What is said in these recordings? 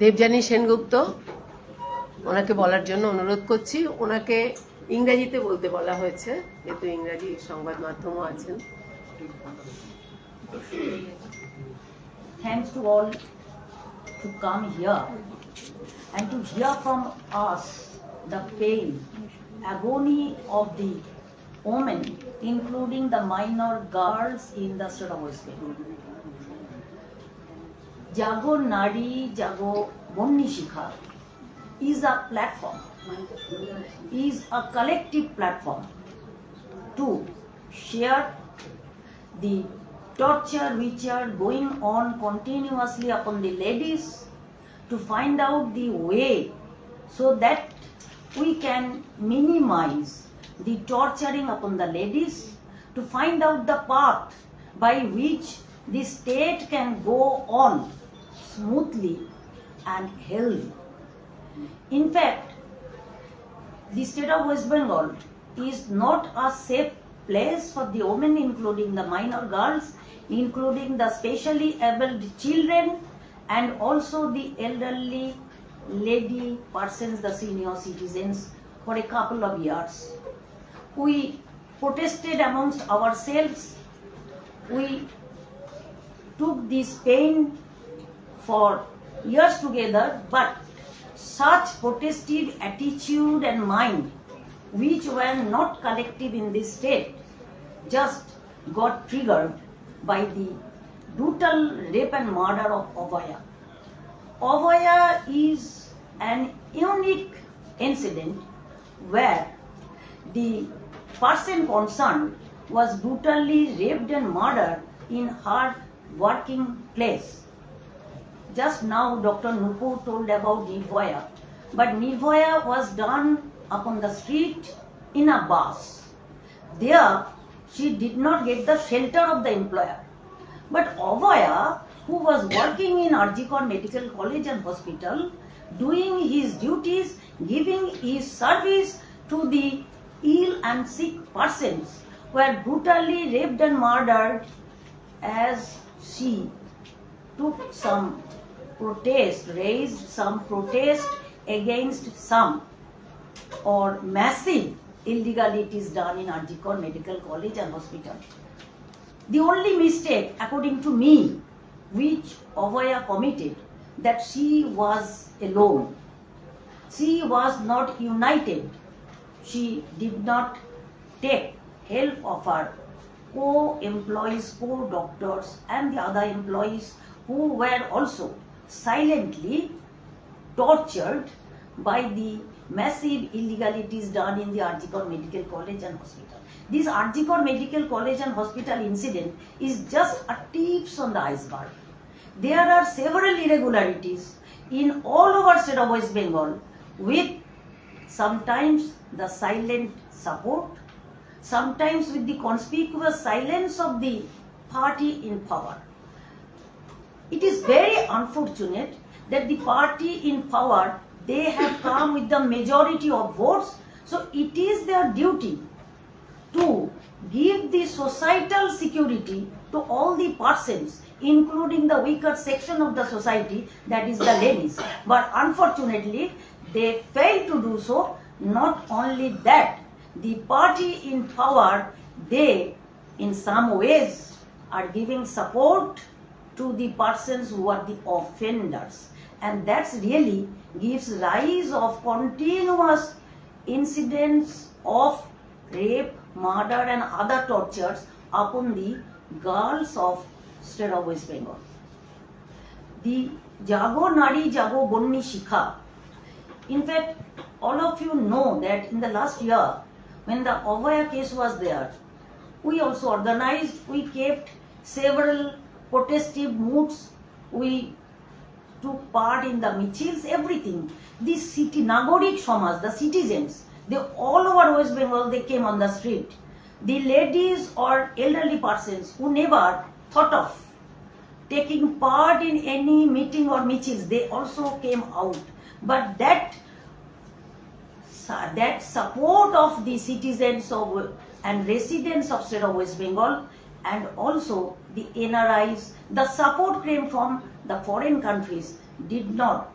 দেবযানী সেনগুপ্ত ওনাকে বলার জন্য অনুরোধ করছি ওনাকে ইংরেজিতে বলতে বলা হয়েছে যেহেতু ইংরাজি সংবাদ মাধ্যমও আছেন thanks to all to come here and to hear from us the pain, agony of the women, including the minor girls in the state of West Bengal. Jago Nari Jago Shikha is a platform, is a collective platform to share the torture which are going on continuously upon the ladies to find out the way so that we can minimize the torturing upon the ladies to find out the path by which the state can go on smoothly and healthy. In fact, the state of West Bengal is not a safe place for the women, including the minor girls, including the specially abled children, and also the elderly lady persons, the senior citizens, for a couple of years. We protested amongst ourselves. We took this pain for years together, but such protestive attitude and mind, which were not collective in this state, just got triggered by the brutal rape and murder of Ovaya. Ovaya is an unique incident where the person concerned was brutally raped and murdered in her working place. Just now, Dr. Nupur told about Nirvaya, but Nirvaya was done upon the street in a bus. There, she did not get the shelter of the employer. But Ovaya, who was working in Arjikon Medical College and Hospital, doing his duties, giving his service to the ill and sick persons, were brutally raped and murdered as she took some protest, raised some protest against some or massive illegalities done in Arjikor Medical College and Hospital. The only mistake, according to me, which Ovaya committed, that she was alone. She was not united. She did not take help of her co-employees, co-doctors and the other employees who were also silently tortured by the massive illegalities done in the Arjikor Medical College and Hospital. This Arjikor Medical College and Hospital incident is just a tips on the iceberg. There are several irregularities in all over state of West Bengal with sometimes the silent support, sometimes with the conspicuous silence of the party in power. It is very unfortunate that the party in power they have come with the majority of votes so it is their duty to give the societal security to all the persons including the weaker section of the society that is the ladies but unfortunately they fail to do so not only that the party in power they in some ways are giving support to the persons who are the offenders. And that's really gives rise of continuous incidents of rape murder and other tortures upon the girls of state of west bengal. The jago nari jago bonni shikha. In fact all of you know that in the last year when the ovaya case was there we also organized we kept several protestive moods. We took part in the michils everything. This city nagorik samaj the citizens they all over west bengal they came on the street. The ladies or elderly persons who never thought of taking part in any meeting or michils they also came out. But that that support of the citizens of and residents of state of West Bengal and also the NRIs, the support came from the foreign countries did not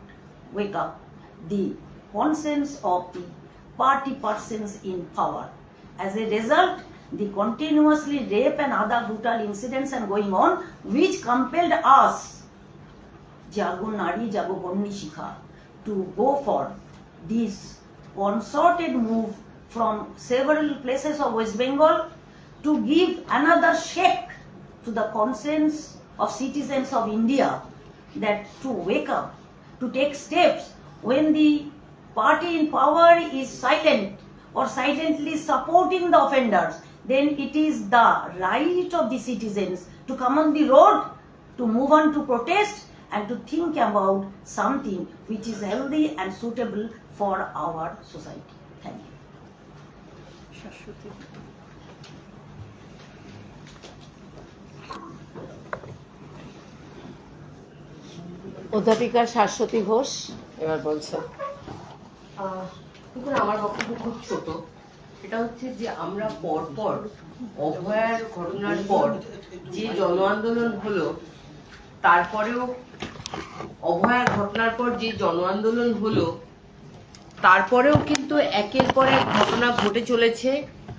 wake up the conscience of the party persons in power. As a result, the continuously rape and other brutal incidents are going on, which compelled us, Jago Nari Shikha, to go for this concerted move from several places of West Bengal to give another shake to the conscience of citizens of India that to wake up, to take steps when the party in power is silent or silently supporting the offenders, then it is the right of the citizens to come on the road, to move on to protest, and to think about something which is healthy and suitable for our society. Thank you. অধ্যাপিকা শাশ্বতী ঘোষ এবার বলছেন আহ, দেখুন আমার বক্তব্য খুব ছোট সেটা হচ্ছে যে আমরা পরপর অভয়ার ঘটনার পর যে জন আন্দোলন হলো তারপরেও অভয়ার ঘটনার পর যে জন আন্দোলন হলো তারপরেও কিন্তু একের পর এক ঘটনা ঘটে চলেছে।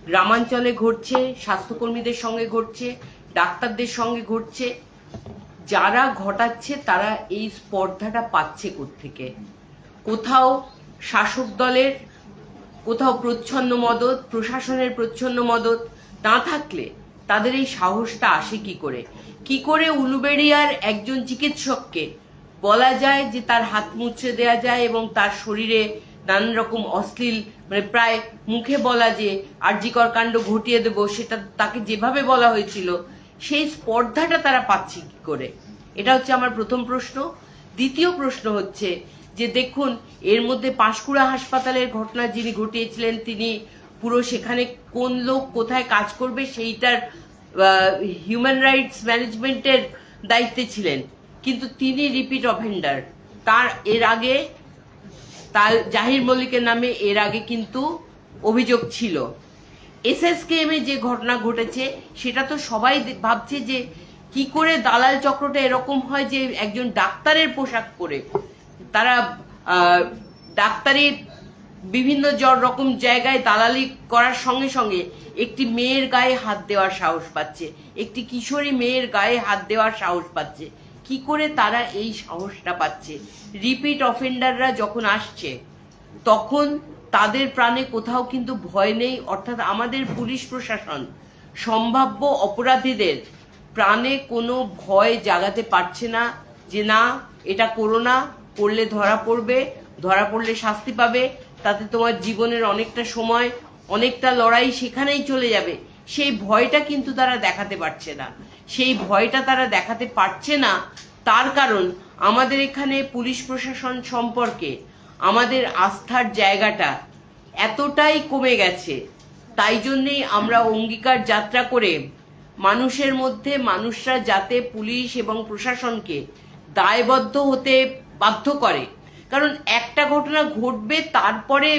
গ্রামাঞ্চলে ঘটছে, স্বাস্থ্যকর্মীদের সঙ্গে ঘটছে, ডাক্তারদের সঙ্গে ঘটছে। যারা ঘটাচ্ছে তারা এই স্পর্ধাটা পাচ্ছে থেকে কোথাও শাসক দলের, কোথাও প্রচ্ছন্ন মদত, প্রশাসনের প্রচ্ছন্ন মদত না থাকলে তাদের এই সাহসটা আসে কি করে? কি করে উলুবেড়িয়ার একজন চিকিৎসককে বলা যায় যে তার হাত মুছে দেয়া যায় এবং তার শরীরে নানান রকম অশ্লীল মানে প্রায় মুখে বলা যে আর্যিকর কাণ্ড ঘটিয়ে দেবো, সেটা তাকে যেভাবে বলা হয়েছিল, সেই স্পর্ধাটা তারা পাচ্ছে কি করে? এটা হচ্ছে আমার প্রথম প্রশ্ন। দ্বিতীয় প্রশ্ন হচ্ছে যে দেখুন, এর মধ্যে পাঁশকুড়া হাসপাতালের ঘটনা যিনি ঘটিয়েছিলেন, তিনি পুরো সেখানে কোন লোক কোথায় কাজ করবে, সেইটার হিউম্যান রাইটস ম্যানেজমেন্টের দায়িত্বে ছিলেন। কিন্তু তিনি রিপিট অফেন্ডার তার, এর আগে তার জাহির মল্লিকের নামে এর আগে কিন্তু অভিযোগ ছিল। এসএসকেএম এ যে ঘটনা ঘটেছে, সেটা তো সবাই ভাবছে যে কি করে দালাল চক্রটা এরকম হয় যে একজন ডাক্তারের পোশাক পরে। তারা ডাক্তারের বিভিন্ন জ- রকম জায়গায় দালালি করার সঙ্গে সঙ্গে একটি মেয়ের গায়ে হাত দেওয়ার সাহস পাচ্ছে। একটি কিশোরী মেয়ের গায়ে হাত দেওয়ার সাহস পাচ্ছে। কি করে তারা এই সাহসটা পাচ্ছে? রিপিট অফেন্ডাররা যখন আসছে, তখন তাদের প্রাণে কোথাও কিন্তু ভয় নেই, অর্থাৎ আমাদের পুলিশ প্রশাসন সম্ভাব্য অপরাধীদের প্রাণে কোনো ভয় জাগাতে পারছে না যে না, এটা করো না, করলে ধরা পড়বে, ধরা পড়লে শাস্তি পাবে, তাতে তোমার জীবনের অনেকটা সময়, অনেকটা লড়াই সেখানেই চলে যাবে। সেই ভয়টা কিন্তু তারা দেখাতে পারছে না। সেই ভয়টা তারা দেখাতে পারছে না। তার কারণ আমাদের এখানে পুলিশ প্রশাসন সম্পর্কে আমাদের আস্থার জায়গাটা এতটাই কমে গেছে। তাই জন্যেই আমরা অঙ্গীকার যাত্রা করে মানুষের মধ্যে মানুষরা যাতে পুলিশ এবং প্রশাসনকে দায়বদ্ধ হতে বাধ্য করে। কারণ একটা ঘটনা ঘটবে, তারপরে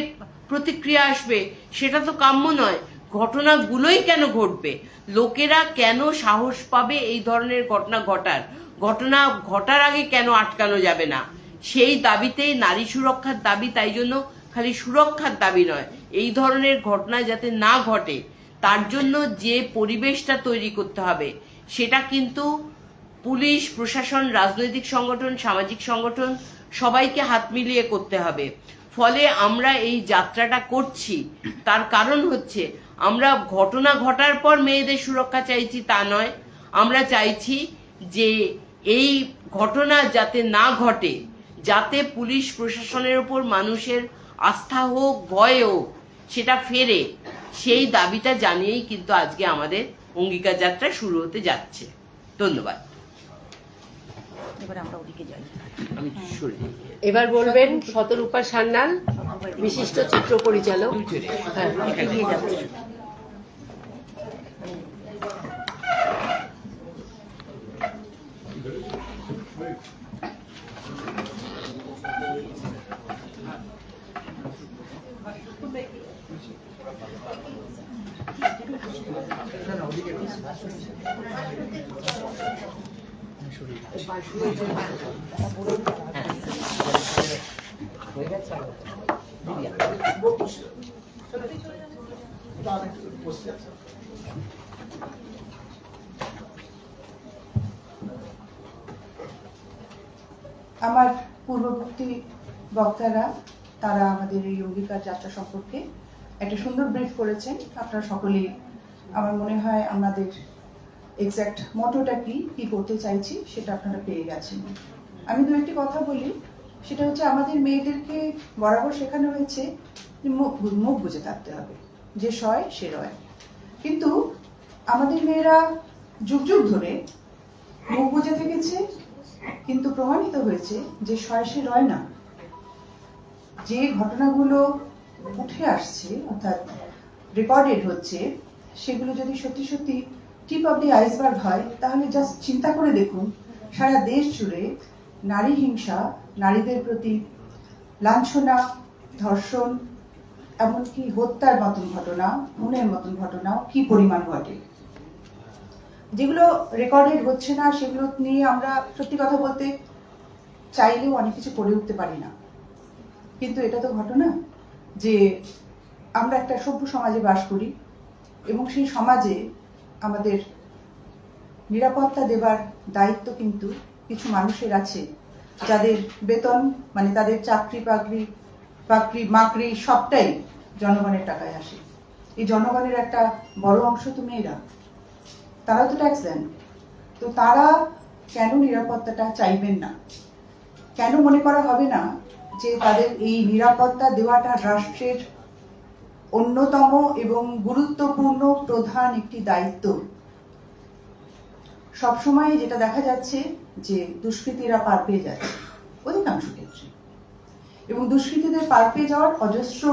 প্রতিক্রিয়া আসবে, সেটা তো কাম্য নয়। ঘটনাগুলোই কেন ঘটবে? লোকেরা কেন সাহস পাবে এই ধরনের ঘটনা ঘটার? ঘটনা ঘটার আগে কেন আটকানো যাবে না? সেই দাবিতেই নারী সুরক্ষার দাবি, তাই জন্য খালি সুরক্ষার দাবি নয়, এই ধরনের ঘটনা যাতে না ঘটে, তার জন্য যে পরিবেশটা তৈরি করতে হবে, সেটা কিন্তু পুলিশ, প্রশাসন, রাজনৈতিক সংগঠন, সামাজিক সংগঠন সবাইকে হাত মিলিয়ে করতে হবে। ফলে আমরা এই যাত্রাটা করছি। তার কারণ হচ্ছে আমরা ঘটনা ঘটার পর মেয়েদের সুরক্ষা চাইছি তা নয়। আমরা চাইছি যে এই ঘটনা যাতে না ঘটে যাতে পুলিশ প্রশাসনের উপর মানুষের আস্থা হোক ভয় হোক সেটা ফেরে। সেই দাবিটা জানিয়েই কিন্তু আজকে আমাদের অঙ্গীকার যাত্রা শুরু হতে যাচ্ছে। ধন্যবাদ। এবারে আমরা ওদিকে যাই। আমি সরে যাই। এবার বলবেন শতরূপা সান্যাল বিশিষ্ট চিত্র পরিচালক। হ্যাঁ আমার পূর্ববর্তী বক্তারা, তারা আমাদের এই অঙ্গীকার যাত্রা সম্পর্কে একটা সুন্দর ব্রিফ করেছেন। আপনারা সকলেই, আমার মনে হয় আমাদের এক্স্যাক্ট মোটোটা কি কি করতে চাইছি, সেটা আপনারা পেয়ে গেছেন। আমি দু একটি কথা বলি, সেটা হচ্ছে আমাদের মেয়েদেরকে বরাবর শেখানো হয়েছে মুখ মুখ বুঝে থাকতে হবে। যে সয়, সে রয়। কিন্তু আমাদের মেয়েরা যুগ যুগ ধরে মুখ বুঝে থেকেছে, কিন্তু প্রমাণিত হয়েছে যে সয়, সে রয় না। যে ঘটনাগুলো উঠে আসছে, অর্থাৎ রেকর্ডেড হচ্ছে, সেগুলো যদি সত্যি সত্যি টিপ অব দি আইসবার্গ হয়, তাহলে জাস্ট চিন্তা করে দেখুন, সারা দেশ জুড়ে নারী হিংসা, নারীদের প্রতি লাঞ্ছনা, ধর্ষণ এমনকি হত্যার মতন ঘটনা খুনের মতন ঘটনাও কি পরিমাণ ঘটে? যেগুলো রেকর্ডেড হচ্ছে না, সেগুলো নিয়ে আমরা সত্যি কথা বলতে চাইলেও অনেক কিছু করে উঠতে পারি না। কিন্তু এটা তো ঘটনা যে আমরা একটা সভ্য সমাজে বাস করি এবং সেই সমাজে আমাদের নিরাপত্তা দেবার দায়িত্ব কিন্তু কিছু মানুষের আছে, যাদের বেতন মানে তাদের চাকরি বাকরি বাকরি মাকরি সবটাই জনগণের টাকায় আসে। এই জনগণের একটা বড় অংশ তো মেয়েরা। তারা তো ট্যাক্স দেন। তো তারা কেন নিরাপত্তাটা চাইবেন না? কেন মনে করা হবে না যে তাদের এই নিরাপত্তা দেওয়াটা রাষ্ট্রের অন্যতম এবং গুরুত্বপূর্ণ প্রধান একটি দায়িত্ব? সবসময় যেটা দেখা যাচ্ছে যে দুষ্কৃতীরা পার পেয়ে যাচ্ছে। অধিকাংশ ক্ষেত্রে এবং দুষ্কৃতীদের পার পেয়ে যাওয়ার অজস্র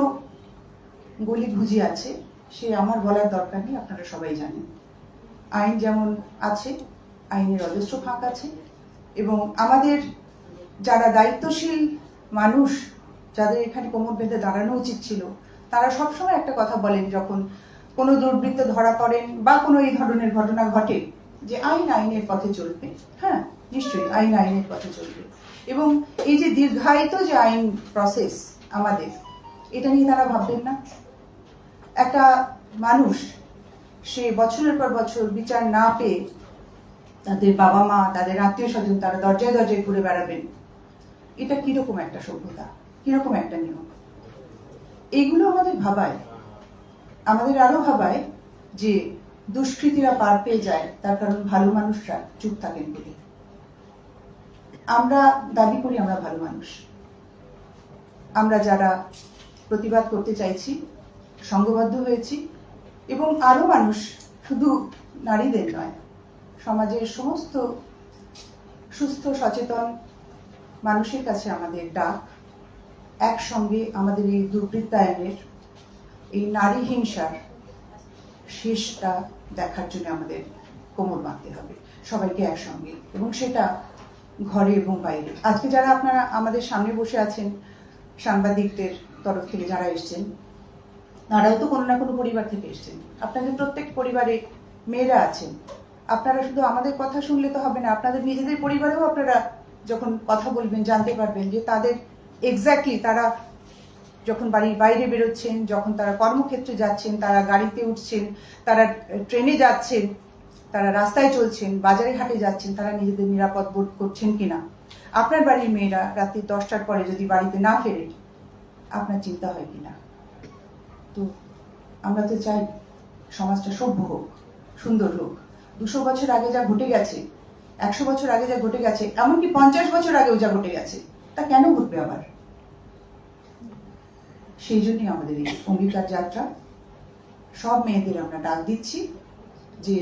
গলি ঘুজি আছে, সে আমার বলার দরকার নেই, আপনারা সবাই জানেন। আইন যেমন আছে, আইনের অজস্র ফাঁক আছে এবং আমাদের যারা দায়িত্বশীল মানুষ, যাদের এখানে কোমর বেঁধে দাঁড়ানো উচিত ছিল, তারা সবসময় একটা কথা বলেন, যখন কোনো দুর্বৃত্ত ধরা পড়েন বা কোনো এই ধরনের ঘটনা ঘটে, যে আইন আইনের পথে চলবে। হ্যাঁ নিশ্চয়ই আইন আইনের পথে চলবে। এবং এই যে দীর্ঘায়িত যে আইন প্রসেস আমাদের, এটা নিয়ে তারা ভাববেন না। একটা মানুষ, সে বছরের পর বছর বিচার না পেয়ে তাদের বাবা মা, তাদের আত্মীয় স্বজন, তারা দরজায় দরজায় ঘুরে বেড়াবেন, এটা কীরকম একটা সভ্যতা? কীরকম একটা নিয়ম? এইগুলো আমাদের ভাবায়। আমাদের আরও ভাবায় যে দুষ্কৃতীরা পার পেয়ে যায়, তার কারণ ভালো মানুষরা চুপ থাকেন বলে। আমরা দাবি করি আমরা ভালো মানুষ। আমরা যারা প্রতিবাদ করতে চাইছি সংঘবদ্ধ হয়েছি এবং আরও মানুষ, শুধু নারীদের নয়, সমাজের সমস্ত সুস্থ, সচেতন মানুষের কাছে আমাদের ডাক, একসঙ্গে আমাদের এই দুর্বৃত্তায়নের, এই নারী হিংসার শেষটা দেখার জন্য আমাদের কোমর বাঁধতে হবে। সবাইকে একসঙ্গে এবং সেটা ঘরে এবং বাইরে। আজকে যারা আপনারা আমাদের সামনে বসে আছেন, সাংবাদিকদের তরফ থেকে যারা এসছেন, তারাও তো কোনো না কোনো পরিবার থেকে এসছেন। আপনাদের প্রত্যেক পরিবারে মেয়েরা আছেন। আপনারা শুধু আমাদের কথা শুনলে তো হবে না, আপনাদের নিজেদের পরিবারেও আপনারা যখন কথা বলবেন, জানতে পারবেন যে তাদের এক্স্যাক্টলি তারা যখন বাড়ির বাইরে বেরোচ্ছেন, যখন তারা কর্মক্ষেত্রে যাচ্ছেন, তারা গাড়িতে উঠছেন, তারা ট্রেনে যাচ্ছেন তারা রাস্তায় চলছেন, বাজারে হাটে যাচ্ছেন, তারা নিজেদের নিরাপদ বোধ করছেন কিনা? আপনার বাড়ির মেয়েরা রাত্রি দশটার পরে যদি বাড়িতে না ফেরে, আপনার চিন্তা হয় কিনা? তো আমরা তো চাই সমাজটা সভ্য হোক, সুন্দর হোক। দুশো বছর আগে যা ঘটে গেছে, একশো বছর আগে যা ঘটে গেছে, এমনকি পঞ্চাশ বছর আগেও যা ঘটে গেছে, তা কেন ঘটবে আবার? সেই জন্যই আমাদের এই অঙ্গীকার যাত্রা। সব মেয়েদের আমরা ডাক দিচ্ছি যে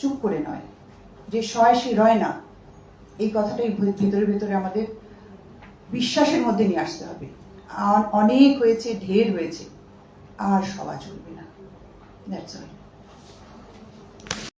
চুপ করে নয়, যে সয় সে রয় না, এই কথাটাই ভিতরে ভিতরে আমাদের বিশ্বাসের মধ্যে নিয়ে আসতে হবে। অনেক হয়েছে, ঢের হয়েছে, আর সবা চলবে না। That's all